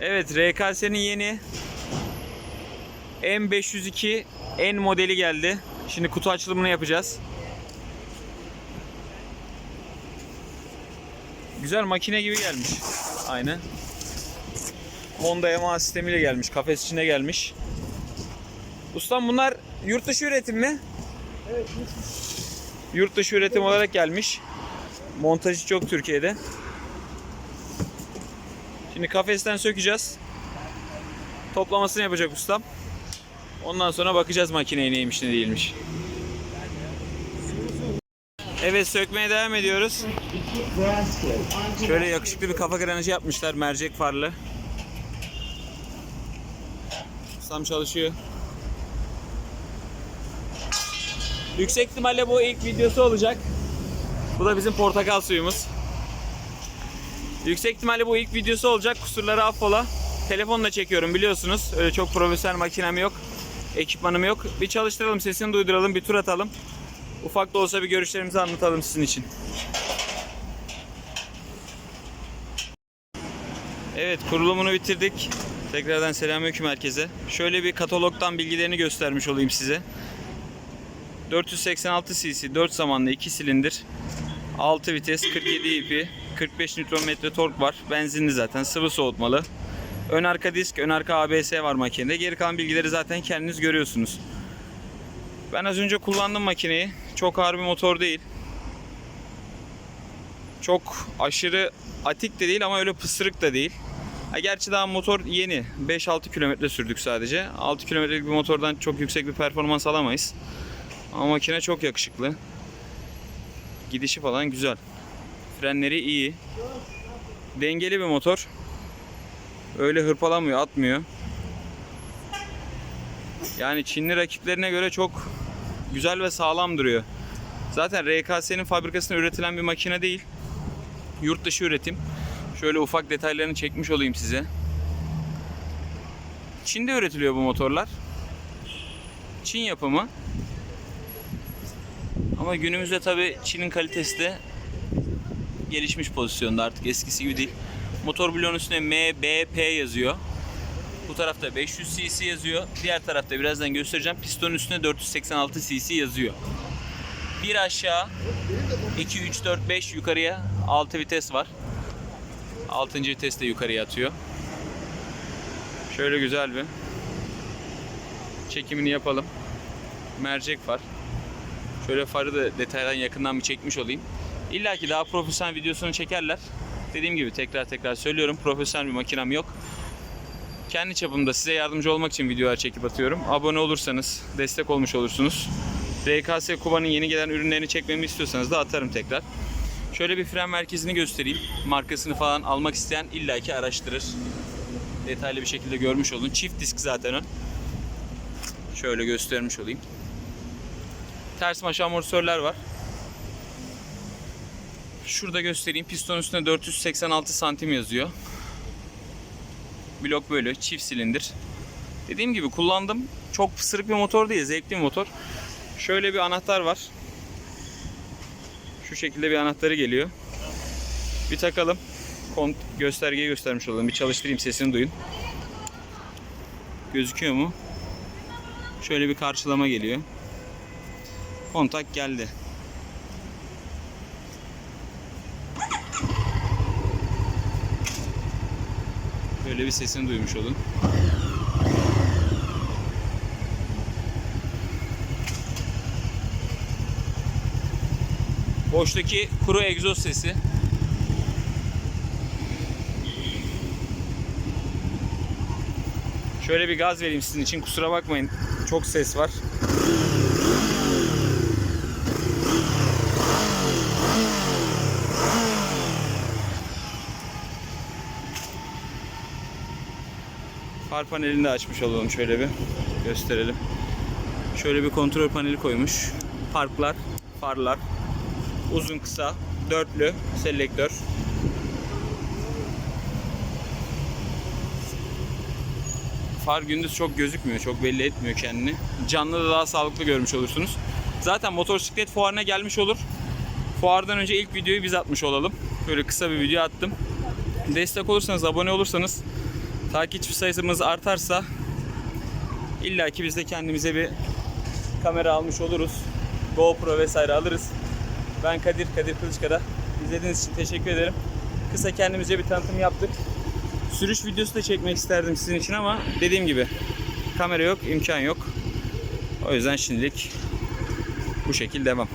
Evet RKS'nin yeni M502 N modeli geldi. Şimdi kutu açılımını yapacağız. Güzel makine gibi gelmiş. Aynen. Honda EMA sistemiyle gelmiş. Kafes içine gelmiş. Ustam bunlar yurt dışı üretim mi? Evet, Yurt dışı üretim olarak gelmiş. Montajı çok Türkiye'de. Şimdi kafesten sökeceğiz. Toplamasını yapacak ustam. Ondan sonra bakacağız makineye neymiş ne değilmiş. Evet sökmeye devam ediyoruz. Şöyle yakışıklı bir kafa granajı yapmışlar mercek farlı. Ustam çalışıyor. Yüksek ihtimalle bu ilk videosu olacak. Bu da bizim portakal suyumuz. Yüksek ihtimalle bu ilk videosu olacak. Kusurları affola. Telefonla çekiyorum biliyorsunuz. Öyle çok profesyonel makinem yok. Ekipmanım yok. Bir çalıştıralım sesini duyduralım. Bir tur atalım. Ufak da olsa bir görüşlerimizi anlatalım sizin için. Evet kurulumunu bitirdik. Tekrardan selamünaleyküm herkese. Şöyle bir katalogdan bilgilerini göstermiş olayım size. 486 cc 4 zamanlı 2 silindir 6 vites 47 ipi 45 Nm tork var. Benzinli zaten sıvı soğutmalı. Ön arka disk ön arka ABS var makinede. Geri kalan bilgileri zaten kendiniz görüyorsunuz. Ben az önce kullandım makineyi. Çok ağır bir motor değil. Çok aşırı atik de değil ama öyle pısırık da değil. Ha, gerçi daha motor yeni. 5-6 kilometre sürdük sadece. 6 kilometrelik bir motordan çok yüksek bir performans alamayız. Ama makine çok yakışıklı. Gidişi falan güzel. Frenleri iyi. Dengeli bir motor. Öyle hırpalamıyor, atmıyor. Yani Çinli rakiplerine göre çok güzel ve sağlam duruyor. Zaten RKS'nin fabrikasında üretilen bir makine değil. Yurt dışı üretim. Şöyle ufak detaylarını çekmiş olayım size. Çin'de üretiliyor bu motorlar. Çin yapımı. Ama günümüzde tabi Çin'in kalitesi de gelişmiş pozisyonda artık eskisi gibi değil. Motor bloğunun üstüne MBP yazıyor. Bu tarafta 500 cc yazıyor. Diğer tarafta birazdan göstereceğim. Pistonun üstüne 486 cc yazıyor. Bir aşağı 2 3 4 5 yukarıya 6 vites var. 6. vites de yukarıya atıyor. Şöyle güzel bir çekimini yapalım. Mercek var. Şöyle farı da detaydan yakından bir çekmiş olayım. İlla ki daha profesyonel videosunu çekerler. Dediğim gibi tekrar tekrar söylüyorum. Profesyonel bir makinem yok. Kendi çapımda size yardımcı olmak için videolar çekip atıyorum. Abone olursanız destek olmuş olursunuz. RKS Kuba'nın yeni gelen ürünlerini çekmemi istiyorsanız da atarım tekrar. Şöyle bir fren merkezini göstereyim. Markasını falan almak isteyen illaki araştırır. Detaylı bir şekilde görmüş olun. Çift disk zaten ön. Şöyle göstermiş olayım ters maş amortisörler var. Şurada göstereyim. Piston üstünde 486 santim yazıyor. Blok böyle çift silindir. Dediğim gibi kullandım. Çok pısırık bir motor değil. Zevkli bir motor. Şöyle bir anahtar var. Şu şekilde bir anahtarı geliyor. Bir takalım. Kont göstergeyi göstermiş olalım. Bir çalıştırayım sesini duyun. Gözüküyor mu? Şöyle bir karşılama geliyor kontak geldi. Böyle bir sesini duymuş olun. Boştaki kuru egzoz sesi. Şöyle bir gaz vereyim sizin için. Kusura bakmayın. Çok ses var. Far panelini de açmış olalım şöyle bir gösterelim. Şöyle bir kontrol paneli koymuş. Parklar, farlar, uzun kısa, dörtlü selektör. Far gündüz çok gözükmüyor, çok belli etmiyor kendini. Canlı da daha sağlıklı görmüş olursunuz. Zaten motosiklet fuarına gelmiş olur. Fuardan önce ilk videoyu biz atmış olalım. Böyle kısa bir video attım. Destek olursanız, abone olursanız takipçi sayımız artarsa illaki biz de kendimize bir kamera almış oluruz. GoPro vesaire alırız. Ben Kadir, Kadir Kılıçkara. İzlediğiniz için teşekkür ederim. Kısa kendimize bir tanıtım yaptık. Sürüş videosu da çekmek isterdim sizin için ama dediğim gibi kamera yok, imkan yok. O yüzden şimdilik bu şekil devam.